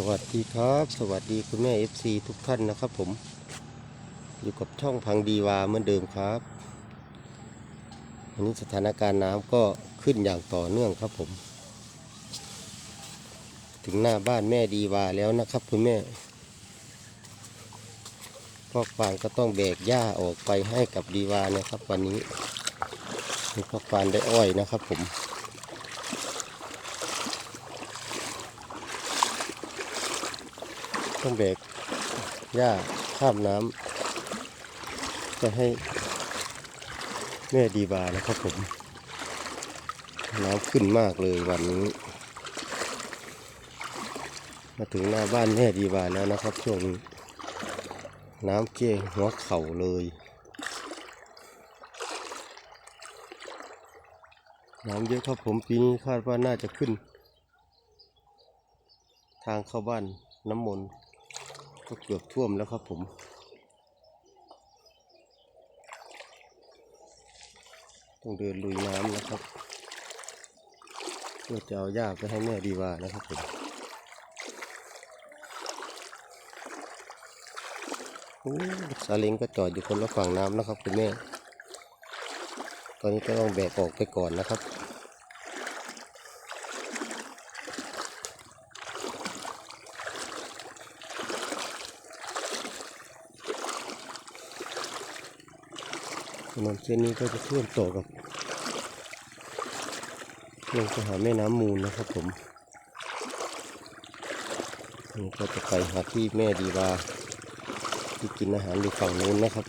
สวัสดีครับ สวัสดีคุณแม่ FC ทุกท่านนะครับผม อยู่กับช่องพังดีวาเหมือนเดิมครับวันนี้สถานการณ์น้ำก็ขึ้นอย่างต่อเนื่องครับผม ถึงหน้าบ้านแม่ดีวาแล้วนะครับคุณแม่พ่อควานก็ต้องแบกหญ้าออกไปให้กับดีวานะครับ วันนี้พ่อควานได้อ้อยนะครับผม ต้องแบกหญ้าข้ามน้ำจะให้แม่ดีบานะครับผมน้ำขึ้นมากเลยวันนี้ มาถึงหน้าบ้านแม่ดีบาแล้วนะครับช่วงนี้น้ำเก้หัวเข่าเลย น้ำเยอะครับผมปีนี้คาดว่าน่าจะขึ้น ทางเข้าบ้านน้ำมนต์ ก็เกือบท่วมแล้วครับผมต้องเดินลุยน้ำนะครับ เพื่อจะเอาหญ้าไปให้แม่ดีวานะครับผมโอ้ซาเล้งก็จอดอยู่คนละฝั่งน้ำนะครับคุณแม่ ตอนนี้ก็ต้องแบกออกไปก่อนนะครับ ถนนเส้นนี้ก็จะเชื่อมต่อกับลงไปหาแม่น้ำมูลนะครับผมนี่ก็จะไปหาที่แม่ดีวาที่กินอาหารอยู่ฝั่งนู้นนะครับ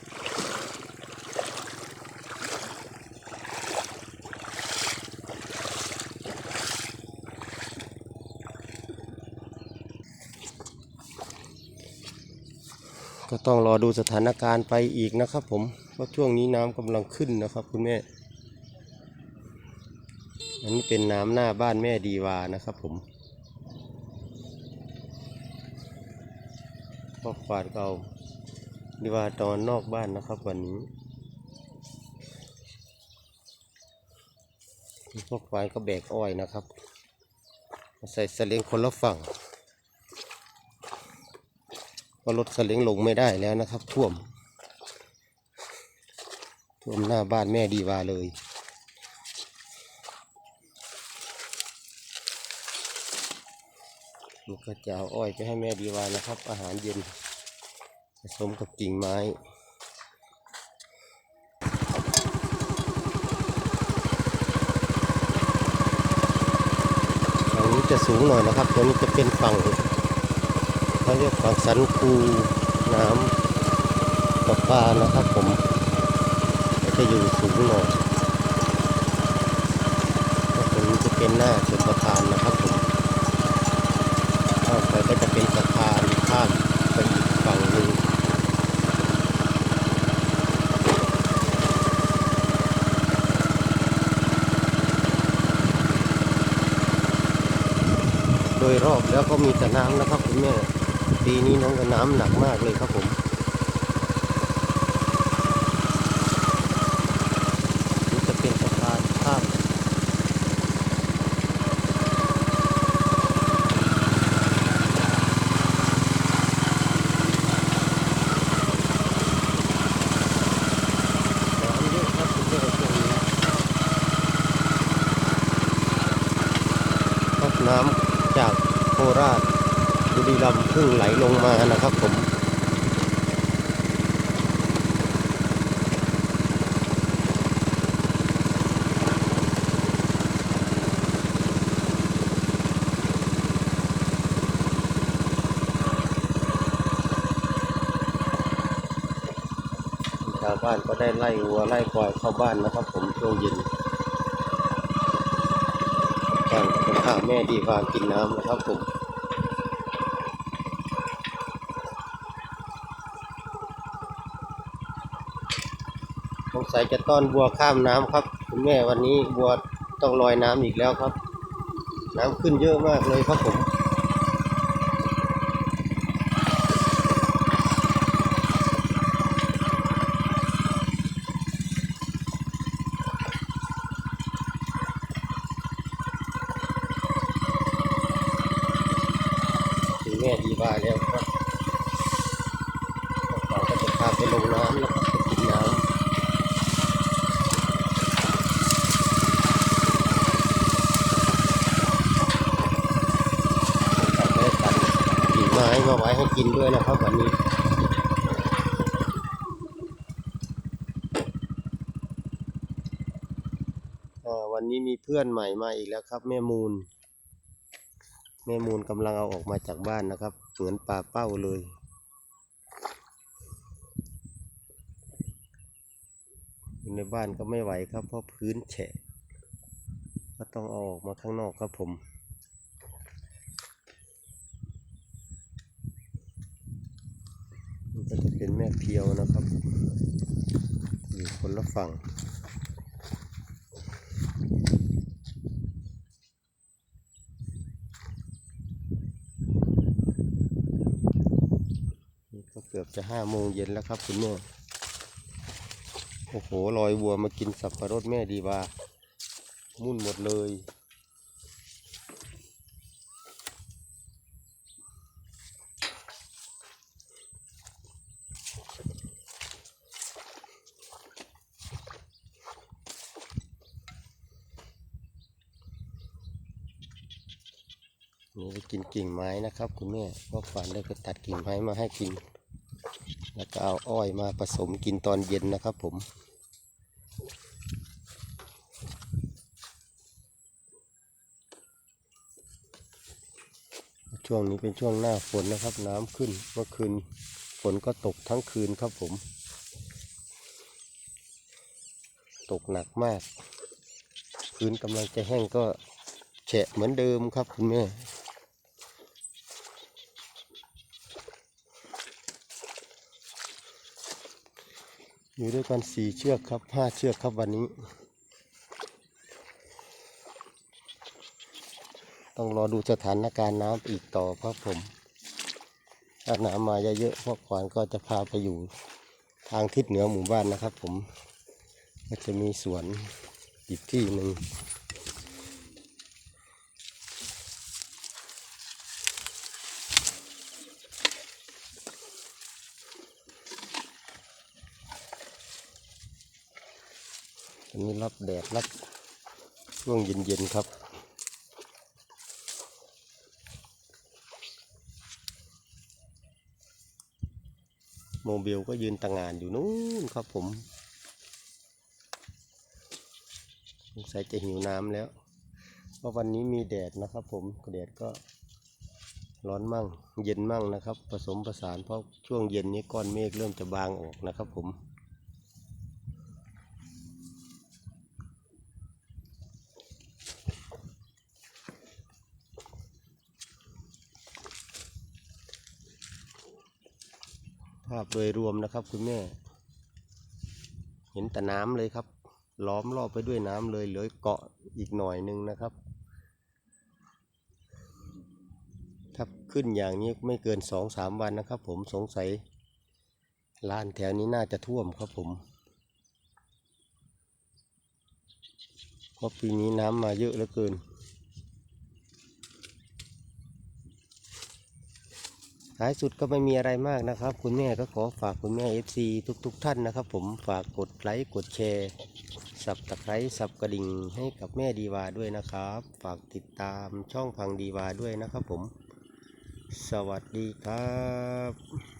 ก็ต้องรอดูสถานการณ์ไปอีกนะครับผม ว่าะช่วงนี้น้ำกำลังขึ้นนะครับ คุณแม่ อันนี้เป็นน้ำหน้าบ้านแม่ดีวานะครับ ผมพ่อควานก็เอาดีวาตอนนอกบ้านนะครับวันนี้พ่อควานก็แบกอ้อยนะครับ ใส่สล็งคนละฝั่งก็รถสลิงลงไม่ได้แล้วนะครับท่วม ท่วมหน้าบ้านแม่ดีวาเลยนี่ก็จะเอาอ้อยไปให้แม่ดีวานะครับ อาหารเย็นผสมกับกิ่งไม้ฝั่งนี้จะสูงหน่อยนะครับตัวนี้จะเป็นฝั่งเขาเรียกฝั่งสันคูน้ำประปานะครับผม จะอยู่สูงหน่อยก็ตรงนี้จะเป็นหน้าชนประทานนะครับผมข้ามไปก็จะเป็นสะพานข้ามไปอีกฝั่งหนึ่งโดยรอบแล้วก็มีแต่น้ำนะครับคุณแม่ปีนี้น้องก็น้ำหนักมากเลยครับผมนี่จะเป็นสะพานข้ามน้ำเยอะครับคุณแม่ช่วงนี้ครับ น้ำจากโคราชบุรีรัมย์เพิ่งไหลลงมานะครับผมชาวบ้านก็ได้ไล่วัวไล่ควายเข้าบ้านนะครับผมช่วงเย็นารก็เป็นข้าแม่ดีฟากินน้ำนะครับผมสงสัยจะต้อนบัวข้ามน้ำครับ คุณแม่วันนี้บัวต้องลอยน้ำอีกแล้วครับ น้ำขึ้นเยอะมากเลยครับผม ว่าแล้วครับเราก็จะพาไปลงน้ำแล้วก็ไปกินน้ำได้ตัดกิ่งไม้มาไว้ให้กินด้วยนะครับวันนี้วันนี้มีเพื่อนใหม่มาอีกแล้วครับ แม่มูล แม่มูลกำลังเอาออกมาจากบ้านนะครับ เหมือนปลาเป้าเลย อยู่ ในบ้านก็ไม่ไหวครับ เพราะพื้นแฉะ ก็ต้องเอาออกมาข้างนอกครับผมนี่ก็จะเป็นแม่เพียวนะครับ อยู่คนละฝั่ง นี่ก็เกือบจะห้าโมงเย็นแล้วครับคุณแม่ โอ้โหลอยวัวมากินสับปะรดแม่ดีว่า มุ่นหมดเลย นี่ไปกินกิ่งไม้นะครับ คุณแม่เพราะฝันได้ไปตัดกิ่งไม้มาให้กิน แล้วก็เอาอ้อยมาผสมกินตอนเย็นนะครับผม ช่วงนี้เป็นช่วงหน้าฝนนะครับ น้ำขึ้นเมื่อคืนฝนก็ตกทั้งคืนครับผม ตกหนักมาก พื้นกำลังจะแห้งก็แฉะเหมือนเดิมครับคุณแม่ อยู่ด้วยกันสี่เชือกครับห้าเชือกครับวันนี้ ต้องรอดูสถานการณ์น้ำอีกต่อครับผมถ้าน้ำมาเยอะๆพวกขวานก็จะพาไปอยู่ทางทิศเหนือหมู่บ้านนะครับผมก็จะมีสวนอีกที่หนึ่ง อันนี้รับแดดรับช่วงเย็นๆครับโมบิลก็ยืนต่างงานอยู่นู้นครับผมสงสัยจะหิวน้ำแล้ว เพราะวันนี้มีแดดนะครับผมแดดก็ร้อนมั่ง เย็นมั่งนะครับ ผสมผสานเพราะช่วงเย็นนี้ก้อนเมฆเริ่มจะบางออกนะครับผม ภาพโดยรวมนะครับคุณแม่ เห็นแต่น้ำเลยครับ ล้อมรอบไปด้วยน้ำเลยเหลือเกาะอีกหน่อยหนึงนะครับ ถ้าขึ้นอย่างนี้ไม่เกินสองสามวันนะครับ ผมสงสัยลานแถวนี้น่าจะท่วมครับผมเพราะปีนี้น้ำมาเยอะเหลือเกิน ท้ายสุดก็ไม่มีอะไรมากนะครับ คุณแม่ก็ขอฝากคุณแม่ FC ทุกๆทท่านนะครับ ผมฝากกดไลค์กดแชร์ สับตะไคร้สับกระดิ่งให้กับแม่ดีวาด้วยนะครับ ฝากติดตามช่องพังดีวาด้วยนะครับผม สวัสดีครับ